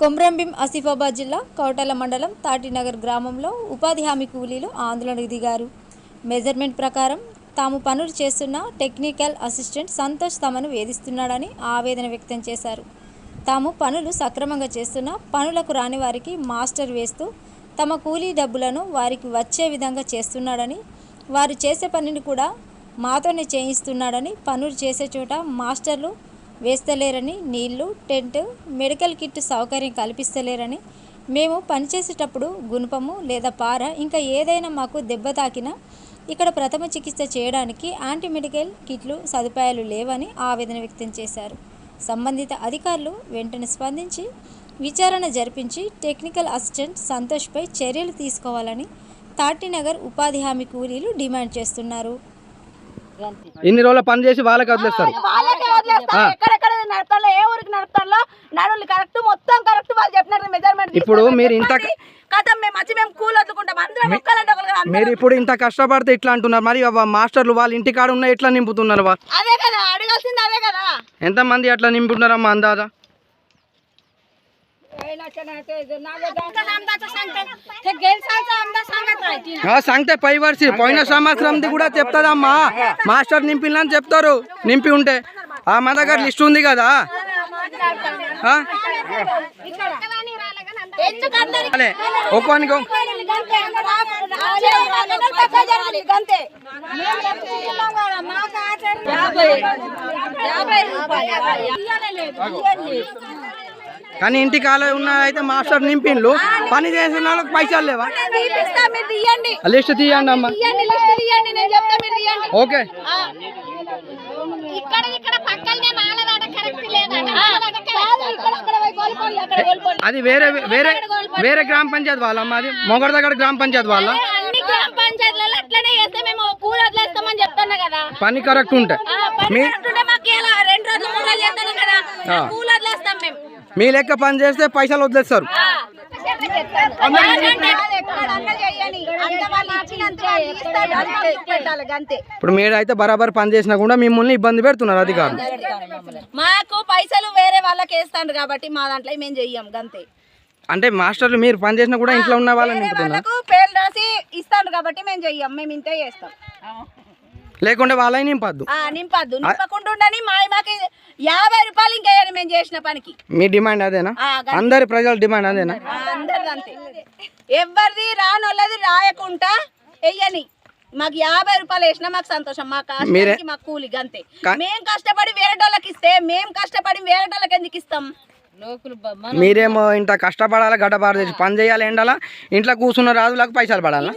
కొమ్రంభీం ఆసిఫాబాద్ జిల్లా కౌటల మండలం తాటినగర్ గ్రామంలో ఉపాధి హామీ కూలీలు ఆందోళనకు దిగారు. మెజర్మెంట్ ప్రకారం తాము పనులు చేస్తున్న టెక్నికల్ అసిస్టెంట్ సంతోష్ తమను వేధిస్తున్నాడని ఆవేదన వ్యక్తం చేశారు. తాము పనులు సక్రమంగా చేస్తున్న పనులకు రాని వారికి మాస్టర్ వేస్తూ తమ కూలీ డబ్బులను వారికి వచ్చే విధంగా చేస్తున్నాడని వారు చేసే పనిని కూడా మాతోనే చేయిస్తున్నాడని పనులు చేసే చోట మాస్టర్లు వేస్తలేరని నీళ్ళు టెంట్ మెడికల్ కిట్ సౌకర్యం కల్పిస్తలేరని మేము పనిచేసేటప్పుడు గుణపము లేదా పార ఇంకా ఏదైనా మాకు దెబ్బ తాకినా ఇక్కడ ప్రథమ చికిత్స చేయడానికి యాంటీ మెడికల్ కిట్లు సదుపాయాలు లేవని ఆవేదన వ్యక్తం చేశారు. సంబంధిత అధికారులు వెంటనే స్పందించి విచారణ జరిపించి టెక్నికల్ అసిస్టెంట్ సంతోష్పై చర్యలు తీసుకోవాలని తాటినగర్ ఉపాధి హామీ కూలీలు డిమాండ్ చేస్తున్నారు. ఇన్ని రోజులు పని చేసి వాళ్ళకి వదిలేస్తారు. ఎక్కడెక్కడ నడపాలో ఏ ఊరికి నడపాలో నడులు కరెక్ట్ మొత్తం కరెక్ట్ వాళ్ళు చెప్పినట్టు మెజర్మెంట్ ఇప్పుడు మీరు ఇంత కథం మేము వచ్చి మేము కూలి వదులుకుంటాం. అందరం మీరు ఇప్పుడు ఇంత కష్టపడితే ఇట్లా అంటున్నారు. మరి మాస్టర్లు వాళ్ళ ఇంటి కాడ ఉన్న ఎట్లా నింపుతున్నారు అదే కదా అడగాల్సింది అదే కదా. ఎంతమంది అట్లా నింపుతున్నారమ్మా అందాజా? సంగతే పై వర్షి పోయిన సంవత్సరంది కూడా చెప్తాదమ్మా. మాస్టర్ నింపిల్లని చెప్తారు. నింపి ఉంటే. ఆ మా దగ్గర లిస్ట్ ఉంది కదా? ఒక్కోనికి కానీ ఇంటి కాల ఉన్న అయితే మాస్టర్ నింపిన్లు పని చేసిన వాళ్ళకి పైసలు లేవా? లిస్ట్ తీయండి అమ్మా. ఓకే. అది వేరే వేరే వేరే గ్రామ పంచాయతీ వాళ్ళమ్మా అది మొగడ దగ్గర గ్రామ పంచాయతీ వాళ్ళ. అన్ని గ్రామ పంచాయతీలలో అట్లనే చేస్తే మేము కూలి వదిలేస్తామని చెప్తున్నా కదా. పని కరెక్ట్ ఉంటే. ఆ, పని మీ కరెక్ట్ మాకు ఇలా రెండు రోజులు మూడు రోజులు చేస్తాను కదా. ఆ. కూలి వదిలేస్తాం మేము మీ లెక్క పని చేస్తే పైసలు వదిలేస్తారు. అంత. అంతే అంతే ఇప్పుడు మీరు అయితే బరాబర్ పని చేసినా కూడా మిమ్మల్ని ఇబ్బంది పెడుతున్నారు అధికారులు. మాకు పైసలు వేరే వాళ్ళకి వేస్తాండ్రు కాబట్టి మా దాంట్లో మేము చెయ్యం గంతే. అంటే మాస్టర్లు మీరు పని చేసినా కూడా ఇంట్లో ఉన్న వాళ్ళని పేర్లు రాసి ఇస్తాండ్రు కాబట్టి మేము చెయ్యం మేము ఇంతే చేస్తాం. లేకుంటే వాళ్ళని నింపద్దు. ఆ నింపద్దు. నింపకుండా ఉండని మా మాకు యాభై రూపాయలు ఇంకా మేము చేసిన పనికి. మీ డిమాండ్ అదేనా. అందరి ప్రజల డిమాండ్ అదేనా? ఆ, అందరిది అంతే. ఎవరిది రానోళ్ళది రాయకుండా వెయ్యని మాకు యాభై రూపాయలు వేసినా మాకు సంతోషం. మా కష్టానికి మాకు కూలి అంతే. మేము కష్టపడి వేరే వాళ్ళకి ఇస్తే మేము కష్టపడి వేరే వాళ్ళకి ఎందుకు ఇస్తాం? మీరేమో ఇంత కష్టపడాలి గడ్డపారు తెచ్చి పని చేయాలి ఎండాలా? ఇంట్లో కూర్చున్న రాజులకు పైసలు పడాలా?